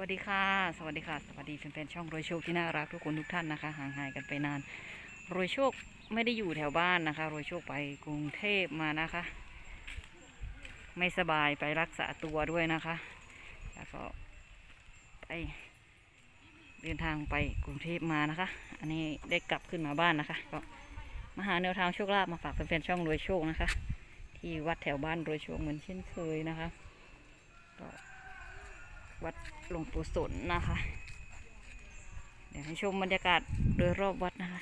วัสดีค่ะ สวัสดีค่ะ สวัสดีแฟนๆช่องรวยโชคที่น่ารักทุกคนทุกท่านนะคะ ห่างหายกันไปนาน รวยโชคไม่ได้อยู่แถวบ้านนะคะ รวยโชคไปกรุงเทพมานะคะ ไม่สบายไปรักษาตัวด้วยนะคะ แล้วก็ไปเดินทางไปกรุงเทพมานะคะ อันนี้ได้กลับขึ้นมาบ้านนะคะ ก็มาหาแนวทางโชคลาภมาฝากแฟนๆช่องรวยโชคนะคะ ที่วัดแถวบ้านรวยโชคเหมือนเช่นเคยนะคะก็ วัดหลวงปู่สนนะคะ เดี๋ยวให้ชมบรรยากาศโดยรอบวัดนะคะ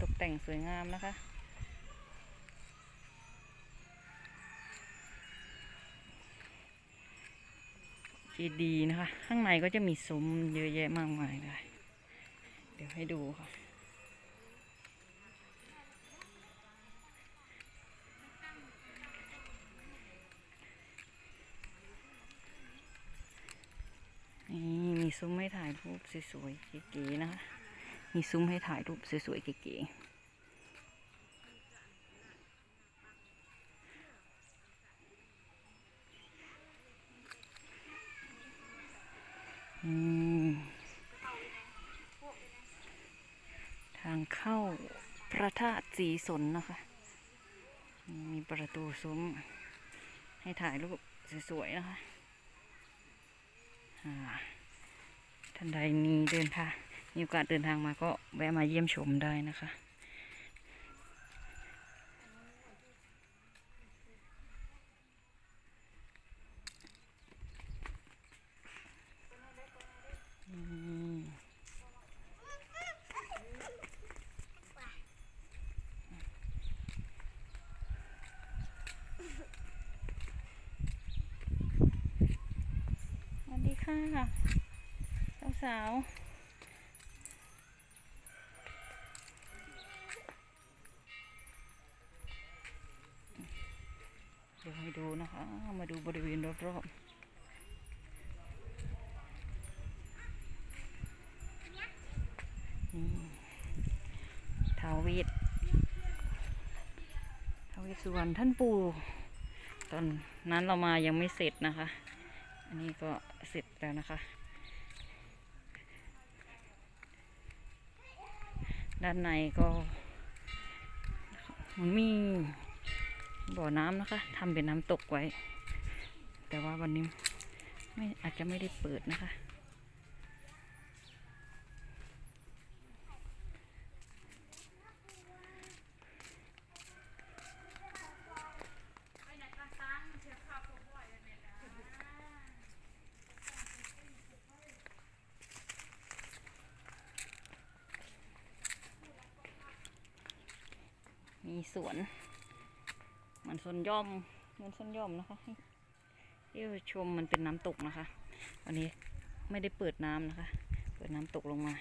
ตกแต่งสวยงามนะคะเจดีนะคะ ข้างในก็จะมีซุ้มเยอะแยะมากมายเลย เดี๋ยวให้ดูค่ะ นี่มี ซุ้มให้ถ่ายรูปสวยๆเก๋ๆนะคะมีซุ้มให้ถ่ายรูปสวยๆเก๋ๆทางเข้าพระธาตุสีสนนะคะ มีประตูซุ้ม ให้ถ่ายรูปสวยๆนะคะอ่า ท่านใดมีเดินทางมีโอกาสเดินทางมาก็แวะมาเยี่ยมชมได้นะคะ สวัสดีค่ะ สาว เดี๋ยวให้ดูนะคะ มาดูบริเวณรอบๆนี่ท้าวเวทท้าวเวสสุวรรณท่านปู่ตอนนั้นเรามายังไม่เสร็จนะคะ อันนี้ก็เสร็จแล้วนะคะ ด้านในก็มีบ่อน้ำนะคะทำเป็นน้ำตกไว้ แต่ว่าวันนี้ไม่อาจจะไม่ได้เปิดนะคะ มี สวนเหมันสวนย่อมเหมือนสวนย่อมนะคะให้ชมมันเป็นน้ำตกนะคะ วันนี้ไม่ได้เปิดน้ำนะคะ เปิดน้ำตกลงมา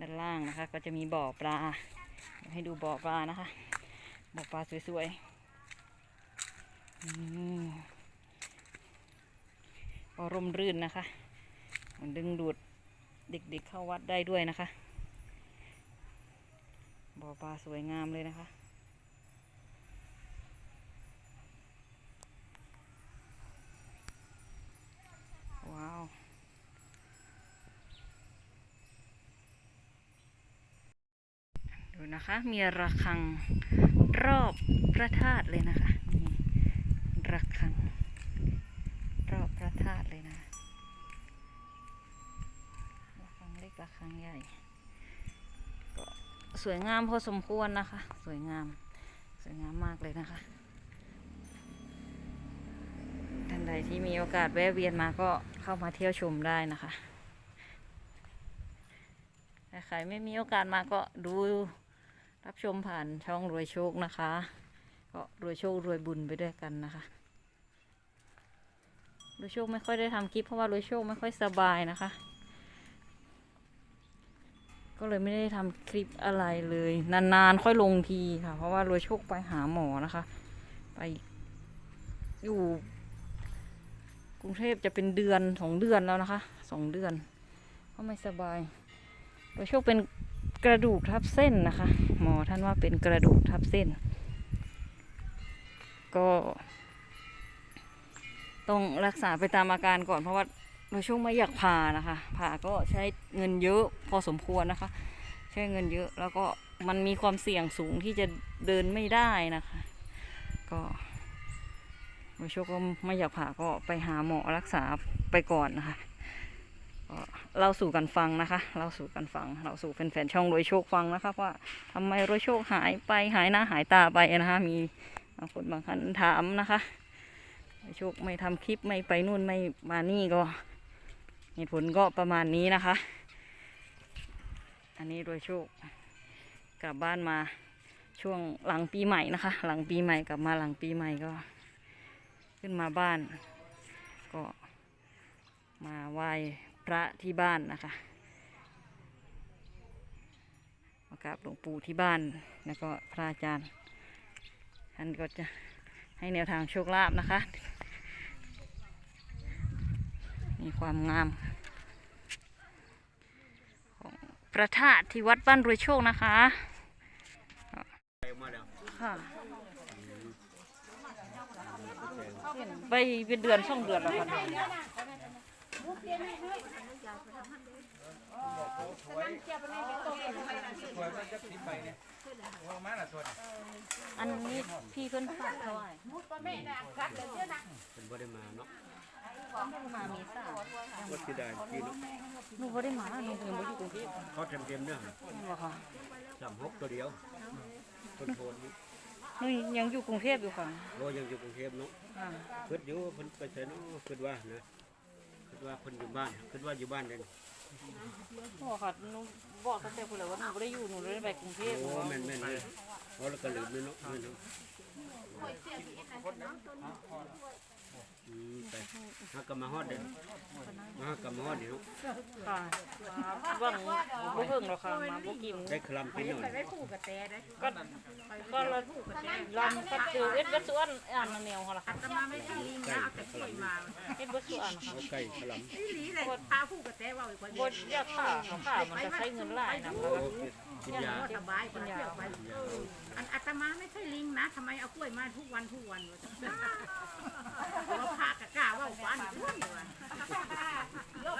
ด้านล่างนะคะ ก็จะมีบ่อปลาให้ดูบ่อปลานะคะ บ่อปลาสวยๆอืมก็ร่มรื่นนะคะมันดึงดูดเด็กๆเข้าวัดได้ด้วยนะคะ บ่อปลาสวยงามเลยนะคะ ว้าว ดูนะคะ มีระฆังรอบพระธาตุเลยนะคะนี่ระฆังรอบพระธาตุเลยนะระฆังเล็กระฆังใหญ่ก็สวยงามพอสมควรนะคะ สวยงามสวยงามมากเลยนะคะท่านใดที่มีโอกาสแวะเวียนมาก็เข้ามาเที่ยวชมได้นะคะใครไม่มีโอกาสมาก็ดู รับชมผ่านช่องรวยโชคนะคะ ก็รวยโชครวยบุญไปด้วยกันนะคะรวยโชคไม่ค่อยได้ทำคลิปเพราะว่ารวยโชคไม่ค่อยสบายนะคะ ก็เลยไม่ได้ทำคลิปอะไรเลย นานๆค่อยลงทีค่ะ เพราะว่ารวยโชคไปหาหมอนะคะ ไปอยู่กรุงเทพจะเป็นเดือนสองเดือนแล้วนะคะสองเดือนเพราะไม่สบายโดยโชคเป็น กระดูกทับเส้นนะคะ หมอท่านว่าเป็นกระดูกทับเส้น ก็ต้องรักษาไปตามอาการก่อนเพราะว่าเราช่วงไม่อยากผ่านะคะผ่าก็ใช้เงินเยอะพอสมควรนะคะ ใช้เงินเยอะแล้วก็มันมีความเสี่ยงสูงที่จะเดินไม่ได้นะคะ ก็เราช่วงก็ไม่อยากผ่าก็ไปหาหมอรักษาไปก่อนนะคะ เล่าสู่กันฟังนะคะเล่าสู่กันฟัง เราสู่แฟนๆช่องรวยโชคฟังนะคะว่าทำไมรวยโชคหายไปหายหน้าหายตาไปนะคะ มีบางคนบางท่านถามนะคะรวยโชคไม่ทำคลิปไม่ไปนู่นไม่มานี่ก็เหตุผลก็ประมาณนี้นะคะ อันนี้โดยโชคกลับบ้านมาช่วงหลังปีใหม่นะคะ หลังปีใหม่กลับมาหลังปีใหม่ก็ ขึ้นมาบ้าน ก็มาไหว้ ระที่บ้านนะคะ มากราบหลวงปู่ที่บ้าน แล้วก็พระอาจารย์ ท่านก็จะให้แนวทางโชคลาภนะคะ มีความงาม ของพระธาตุที่วัดบ้านรวยโชคนะคะมาแล้วค่ะไปเป็นเดือนช่องเดือนแล้วค่ะ อันนี้พี่เพิ่นฝากเท่าไหร่เป็นบ่ได้มาเนาะมาเมษาวัดสิดาพี่เนาะหนูบ่ได้มาหนูยังบ่อยู่กรุงเทพเขาเต็มเต็มๆเนี่ยบ่ค่ะสามหกตัวเดียวคนโทนนี่หนูยังอยู่กรุงเทพอยู่ค่ะโอยังอยู่กรุงเทพเนาะอ่า เพิ่นอยู่เพิ่นไปใส่เนาะเพิ่นว่านะ ว่าเพิ่นอยู่บ้านเพิ่นว่าอยู่บ้านเด่นบอกค่ะหนูบอกตั้งแต่พุ่นแล้วว่าหนูบ่ได้อยู่หนูเลยได้ไปกรุงเทพโอ้แม่นแม่นเลยเพราะแล้วก็ลืมเลยเนาะแม่นเนาะอืมไปหากลับมาฮอดเด้อมาหากลับมาฮอดเดี๋ยวค่ะเบิ่งบ่เบิ่งหรอกค่ะมาบ่กินได้คลำกินหน่อยก็ก็ ก็ละลำก็เจอเอ็ดเบสวนอันนั้นแนวเขาล่ะค่ะไก่คลำเอ็ดเบัดส่วนค่ะเอาไก่คลำพาผู้กระแตว่าอีกคนบ่อยากฆ่าขาฆ่ามันจะใช้เงินหลายนะคะกินยาสบายกว่าเที่ยวไปอันอาตมาไม่ใช่ลิงนะทำไมเอากล้วยมาทุกวันทุกวันเราพากะกล้าว่าฟันเรื่องเลยวะเรา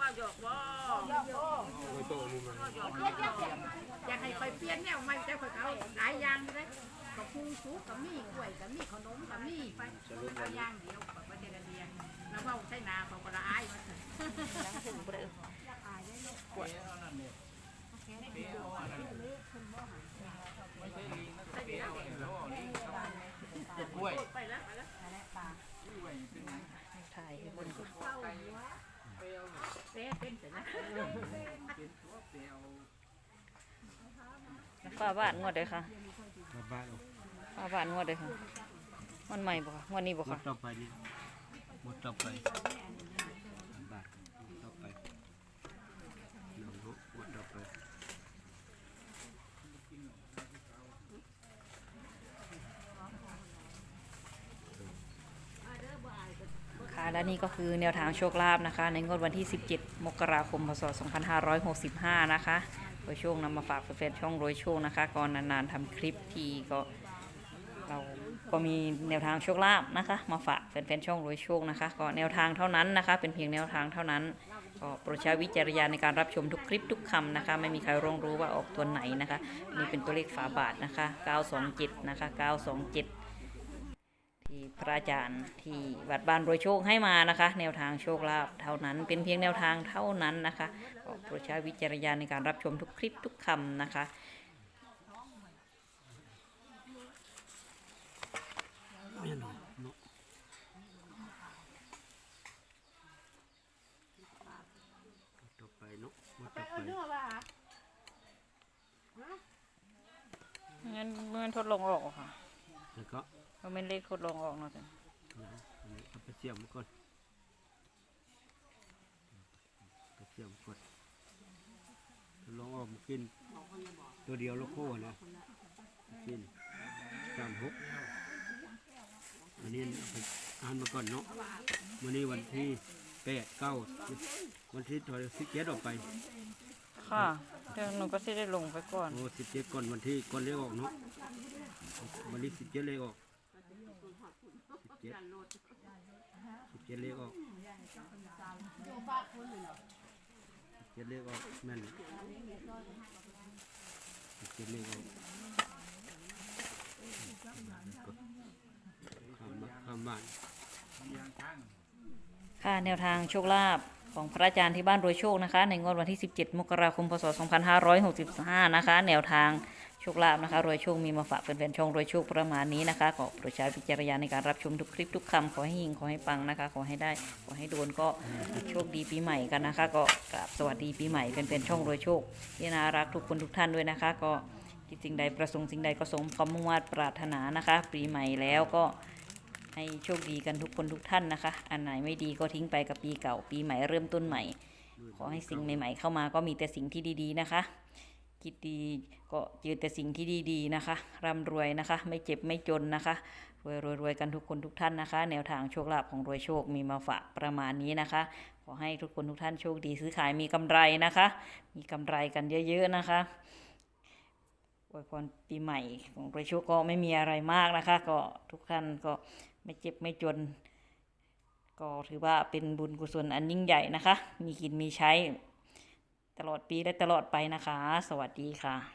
ว่าหยอกว่าโอ้ยโตนี่มัน อยากให้คอยเปลี่ยนเนี่ยไม่จะคอยเอาหลายอย่างเลยกับพุงซุกกับมีกล้วยกับมีขนมกับมีไปเอาอย่างเดียวกับประเทศเดียแล้วว่าใช่นาเขาก็ละอายมาเถอะยังถึงบ่ได้วยไปแล้วไปแล้วถ่ายให้เบิ่งก่อนเต้เป็นเสร็จนะ ฟ้าบ้านงวดเด้อค่ะมาบ้านฟ้าบ้านงวดเด้อค่ะมันใหม่บ่ค่ะงวดนี้บ่หมค่ะดต่อไปนี่หมดต่อไปบาทหมดต่อไปหนึ่งหกหมดต่อไปค่ะและนี่ก็คือแนวทางโชคลาภนะคะ ในงวดวันที่ 17 มกราคม พศ 2565 นะคะ โดยโชคนำมาฝากแฟนๆช่องโรยโชคนะคะก่อนนานๆทำคลิปทีก็เราก็มีแนวทางโชคลาภนะคะ มาฝากแฟนๆช่องโรยโชคนะคะ ก็แนวทางเท่านั้นนะคะ เป็นเพียงแนวทางเท่านั้นก็โปรดใช้วิจารณญาณในการรับชมทุกคลิปทุกคำนะคะ ไม่มีใครร่วงรู้ว่าออกตัวไหนนะคะ นี่เป็นตัวเลขฝาบาทนะคะ 927 นะคะ 927 ที่พระอาจารย์ที่วัดบ้านรวยโชคให้มานะคะ แนวทางโชคลาภเท่านั้นเป็นเพียงแนวทางเท่านั้นนะคะโปรดใช้วิจารณญาณในการรับชมทุกคลิปทุกคำนะคะ ไม่หนอกเนาะต่อไปเนาะหมดต่อไป เงินเงินทดลองออกค่ะ แล้ว ก็ก็เป็นเลขทดลองออกเนาะจ้ะอันนี้เอาไปเสียบมาก่อนไปเสียบมาก่อนลองออกมากิน ตัวเดียวแล้วโค้นะกินสามหกอันนี้เอาไปอ่านมาก่อนเนาะวันนี้วันที่แปดเก้าวันที่ถอยสิบเจ็ดออกไป ค่ะเดี๋ยวหนูก็จะได้ลงไปก่อน โอ้สิบเจ็ดก่อนวันที่ก่อนเลขออกเนาะวันนี้สิบเจ็ดเลขออก สิบเจ็ดสิบเจ็ดเลขออกเจ็ดเลขออกแม่นสิบเจ็ดเลขออกข้ามมาข้ามบ้านค่ะแนวทางโชคลาภของพระอาจารย์ที่บ้านโดยโชคนะคะ ในงวดวันที่ 17 มกราคม พศ 2565 นะคะ แนวทาง โชคลาภนะคะรวยโชคมีมาฝากเป็นแฟนๆช่องรวยโชคประมาณนี้นะคะขอโปรดใช้วิจารณญาณในการรับชมทุกคลิปทุกคำขอให้ยิงขอให้ปังนะคะ ขอให้ได้ขอให้โดนก็โชคดีปีใหม่กันนะคะ ก็กราบสวัสดีปีใหม่เป็นแฟนๆช่องรวยโชคที่น่ารักทุกคนทุกท่านด้วยนะคะ ก็คิดสิ่งใดประสงค์สิ่งใดก็สมความมุ่งมั่นปรารถนานะคะ ปีใหม่แล้วก็ให้โชคดีกันทุกคนทุกท่านนะคะ อันไหนไม่ดีก็ทิ้งไปกับปีเก่า ปีใหม่เริ่มต้นใหม่ ขอให้สิ่งใหม่ ๆ เข้ามาก็มีแต่สิ่งที่ดี ๆ นะคะ คิดดีก็เจอแต่สิ่งที่ดีๆนะคะร่ำรวยนะคะ ไม่เจ็บไม่จนนะคะรวยรวยรวยกันทุกคนทุกท่านนะคะ แนวทางโชคลาภของรวยโชคมีมาฝากประมาณนี้นะคะ ขอให้ทุกคนทุกท่านโชคดีซื้อขายมีกำไรนะคะ มีกำไรกันเยอะๆนะคะอวยพรปีใหม่ของรวยโชคก็ไม่มีอะไรมากนะคะ ก็ทุกท่านก็ไม่เจ็บไม่จน ก็ถือว่าเป็นบุญกุศลอันยิ่งใหญ่นะคะ มีกินมีใช้ ตลอดปีและตลอดไปนะคะ สวัสดีค่ะ